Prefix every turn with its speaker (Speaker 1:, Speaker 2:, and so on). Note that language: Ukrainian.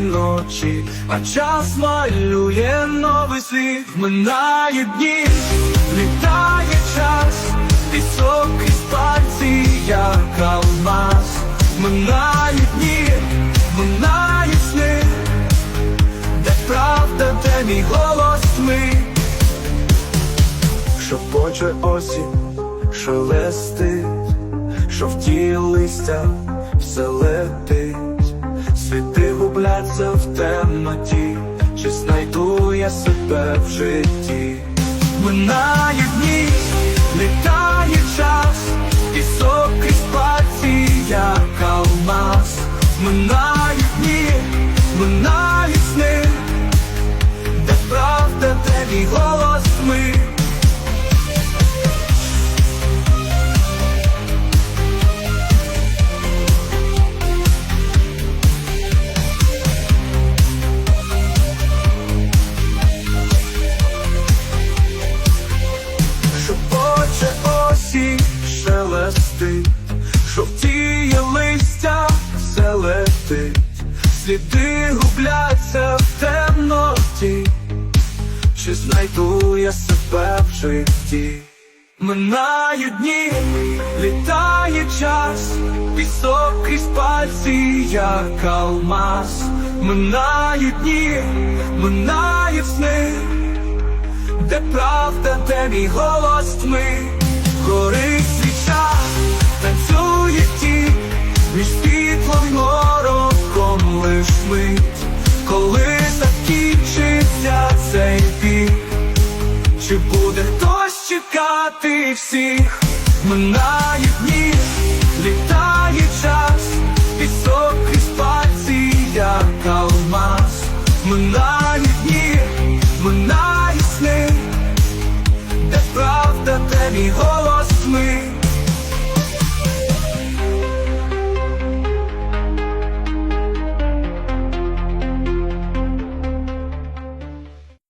Speaker 1: ночі, а час малює новий світ, минає дні, літає час, пісок із пальці, як алмаз, минають дні, минають сни, де правда, де мій голос ми, що поче осінь, шелестить, жовті листя, все летить, світи губляться в темноті, чи знайду я себе в житті. Минає дні, літає час, пісок із пальці, як алмаз. Минають дні, минають сни, де правда, де мій осінь шелестить, жовтіє листя, все сліди губляться в темноті, чи знайду я себе в житті? Минають дні, літає час, пісок крізь пальці, як алмаз. Минають дні, минають сни, де правда, де мій голос тьми, чи буде хтось чекати всіх, минають